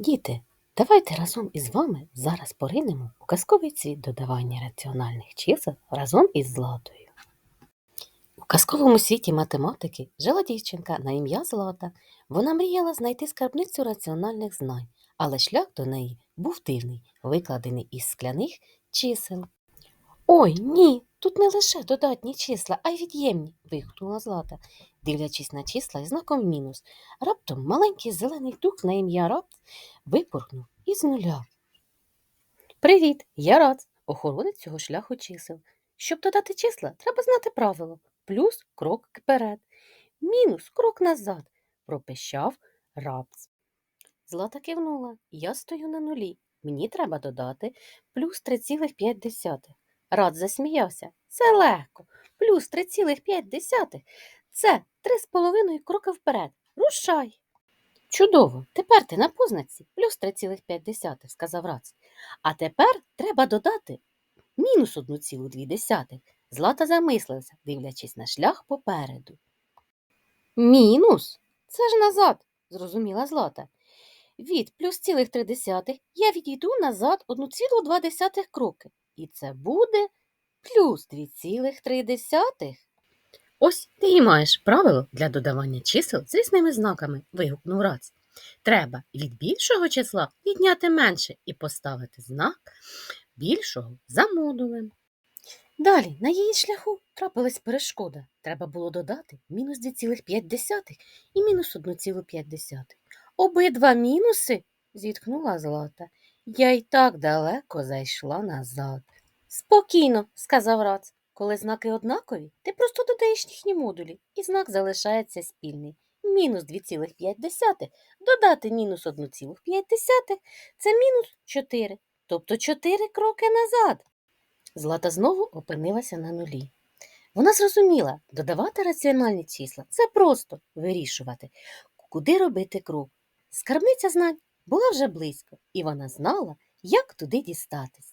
Діти, давайте разом із вами зараз поринемо у казковий світ додавання раціональних чисел разом із Златою. У казковому світі математики жила дівчинка на ім'я Злата. Вона мріяла знайти скарбницю раціональних знань, але шлях до неї був дивний, викладений із скляних чисел. Ой, ні, тут не лише додатні числа, а й від'ємні, вигукнула Злата, дивлячись на числа із знаком мінус. Раптом маленький зелений дух на ім'я Рапт випорхнув із нуля. Привіт, я Рац, охоронець цього шляху чисел. Щоб додати числа, треба знати правило. Плюс крок вперед, мінус крок назад, пропищав Рапц. Злата кивнула. Я стою на нулі. Мені треба додати плюс 3,5. Рад засміявся. Це легко. Плюс 3,5 це 3,5 кроки вперед. Рушай. Чудово, тепер ти на познаці плюс 3,5, сказав Рац. А тепер треба додати мінус 1,2. Злата замислився, дивлячись на шлях попереду. Мінус? Це ж назад, зрозуміла Злата. Від плюс цілих три десятих я відійду назад 1,2 кроки. І це буде плюс 2,3. Ось ти і маєш правило для додавання чисел з різними знаками, вигукнув Рац. Треба від більшого числа відняти менше і поставити знак більшого за модулем. Далі на її шляху трапилась перешкода. Треба було додати мінус 2,5 і мінус 1,5. Обидва мінуси, зітхнула Злата. Я й так далеко зайшла назад. Спокійно, сказав Рац. Коли знаки однакові, ти просто додаєш їхні модулі, і знак залишається спільний. Мінус 2,5 додати мінус 1,5 це мінус 4, тобто 4 кроки назад. Злата знову опинилася на нулі. Вона зрозуміла, додавати раціональні числа це просто вирішувати, куди робити крок. Скарбниця знань була вже близько, і вона знала, як туди дістатись.